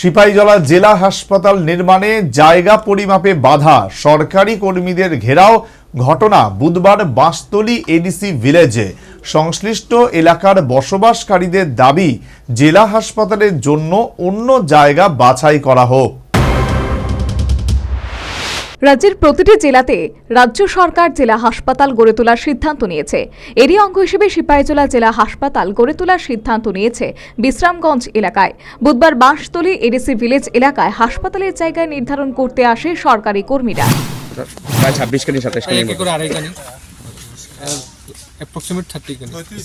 সিপাহীজলা জেলা হাসপাতাল নির্মাণে জায়গা পরিমাপে বাধা। সরকারি কর্মীদের ঘেরাও ঘটনা বুধবার বাঁশতলি এডিসি ভিলেজে। সংশ্লিষ্ট এলাকার বসবাসকারীদের দাবি, জেলা হাসপাতালের জন্য অন্য জায়গা বাছাই করা হোক। রাজ্যের প্রতিটি জেলাতে রাজ্য সরকার জেলা হাসপাতাল গড়ে তোলার সিদ্ধান্ত নিয়েছে। এরই অঙ্গ হিসেবে সিপাহীজলা জেলা হাসপাতাল গড়ে তোলার সিদ্ধান্ত নিয়েছে বিশ্রামগঞ্জ এলাকায়। বুধবার বাঁশতলী এডিসি ভিলেজ এলাকায় হাসপাতালের জায়গায় নির্ধারণ করতে আসে সরকারি কর্মীরা। প্রায় ছাব্বিশ সাতাশ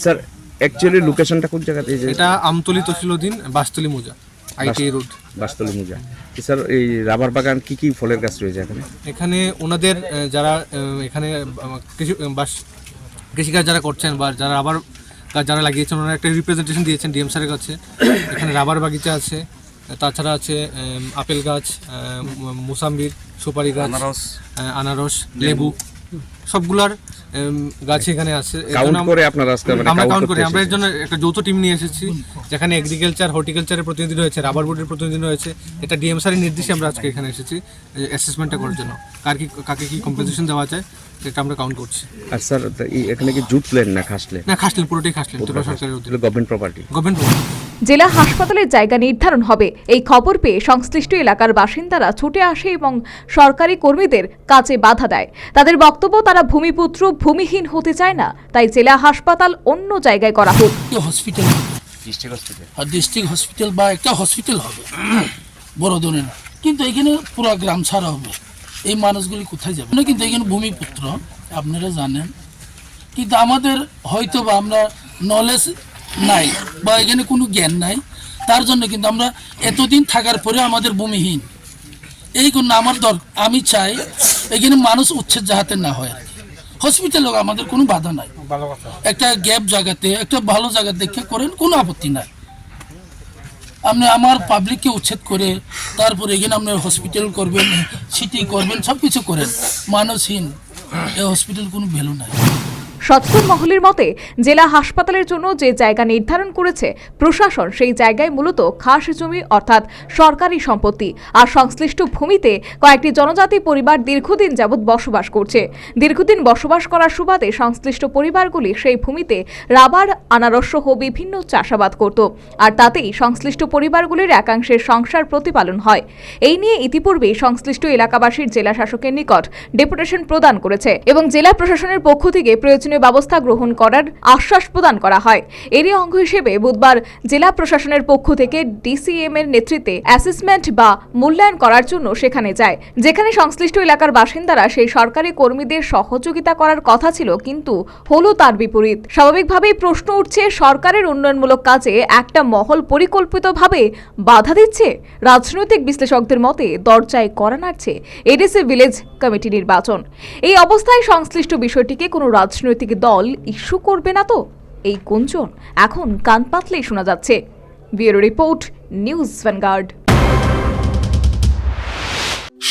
স্যার অ্যাকচুয়ালি লোকেশনটা কোন জায়গাতে? এটা আমতলি তহসিলুদ্দিন বাসতলি মোজা। IT road. বাসতলী মুজা স্যার এই রাবার বাগান কি কি ফলের গাছ রয়েছে এখানে? এখানে ওনাদের যারা এখানে কৃষি বাস কৃষিকাজ যারা করছেন বা যারা রাবার গাছ যারা লাগিয়েছেন ওনারা একটা রিপ্রেজেন্টেশন দিয়েছেন ডিএম স্যারের কাছে। এখানে রাবার বাগিচা আছে তাছাড়া আছে আপেল গাছ মুসাম্বির সুপারি গাছ আনারস আনারস লেবু। সবগুলার গাছ এখানে আছে। কাউন্ট করে আপনারা আজকে মানে আমরা কাউন্ট করি। আমরা এর জন্য একটা যৌথ টিম নিয়ে এসেছি যেখানে এগ্রিকালচার হর্টিকালচারের প্রতিনিধি রয়েছে রাবার বোর্ডের প্রতিনিধি রয়েছে। এটা ডিএম স্যারের নির্দেশে আমরা আজকে এখানে এসেছি অ্যাসেসমেন্টটা করার জন্য। কার কি কাকে কি কম্পেনসেশন দেওয়া যায় সেটা আমরা কাউন্ট করছি। আর স্যার এখানে কি জুট প্লেন না খাসলে? না খাসলেন পুরোটাই খাসলেন সরকারের গভর্নমেন্ট প্রপার্টি গভর্নমেন্ট জেলা হাসপাতালের জায়গা নির্ধারণ হবে। এই খবর পেয়ে সংশ্লিষ্ট এলাকার বাসিন্দারা ছুটে আসে এবং সরকারি কর্মীদের কাজে বাধা দেয়। তাদের বক্তব্য তারা ভূমিপুত্র ভূমিহীন হতে চায় না। তাই জেলা হাসপাতাল অন্য জায়গায় করা হোক। হসপিটাল ডিস্ট্রিক্ট হসপিটাল বা একটা হসপিটাল হবে। বড় ধরনের। কিন্তু এখানে পুরো গ্রাম ছাড়া হবে। এই মানুষগুলি কোথায় যাবে? না কিন্তু এখানে ভূমিপুত্র আপনারা জানেন। কিন্তু আমাদের হয়তো বা আমরা নলেজ নাই বা এখানে কোনো জ্ঞান নাই। তার জন্য কিন্তু আমরা এতদিন থাকার পরে আমাদের ভূমিহীন। এই জন্য আমার দর আমি চাই এখানে মানুষ উচ্ছেদ যাহাতে না হয়। হসপিটাল আমাদের কোনো বাধা নাই। একটা গ্যাপ জায়গাতে একটা ভালো জায়গা দেখে করেন কোনো আপত্তি নাই। আপনি আমার পাবলিককে উচ্ছেদ করে তারপরে এখানে আপনার হসপিটাল করবেন সিটি করবেন সব কিছু করেন। মানুষহীন এই হসপিটাল কোনো ভ্যালু নাই। সচেতন মহলের মতে জেলা হাসপাতালের জন্য যে জায়গা নির্ধারণ করেছে, প্রশাসন সেই জায়গায় মূলত খাস জমি অর্থাৎ সরকারি সম্পত্তি। আর সংশ্লিষ্ট ভূমিতে কয়েকটি জনজাতি পরিবার দীর্ঘদিন যাবৎ বসবাস করছে। দীর্ঘদিন বসবাস করার সুবাদে সংশ্লিষ্ট পরিবারগুলি সেই ভূমিতে রাবার, আনারস সহ বিভিন্ন চাষাবাদ করত। আর তাতেই সংশ্লিষ্ট পরিবারগুলির একাংশের সংসার প্রতিপালন হয়। এই নিয়ে ইতিপূর্বে সংশ্লিষ্ট এলাকাবাসীর জেলা শাসকের নিকট ডেপুটেশন প্রদান করেছে এবং জেলা প্রশাসনের পক্ষ থেকে প্রয়োজনীয় ব্যবস্থা গ্রহণ করার আশ্বাস প্রদান করা হয়। এরই অঙ্গ হিসেবে বুধবার জেলা প্রশাসনের পক্ষ থেকে ডিসিএম এর নেতৃত্বে অ্যাসেসমেন্ট বা মূল্যায়ন করার জন্য সেখানে যায়। যেখানে সংশ্লিষ্ট এলাকার বাসিন্দারা সেই সরকারি কর্মীদের সহযোগিতা করার কথা ছিল, কিন্তু হলো তার বিপরীত। স্বাভাবিকভাবেই প্রশ্ন উঠছে, সরকারের উন্নয়নমূলক কাজে একটা মহল পরিকল্পিতভাবে বাধা দিচ্ছে? রাজনৈতিক বিশ্লেষকদের মতে দরজায় করা নাড়ছে। এডিসি ভিলেজ কমিটি নির্বাচন। এই অবস্থায় সংশ্লিষ্ট বিষয়টিকে কোনো রাজনৈতিক দল ইস্যু করবে না তো? এই কঞ্চন এখন কান পাতলেই শোনা যাচ্ছে। Bureau report, news Vanguard.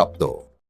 স্বীকৃতিপ্রাপ্ত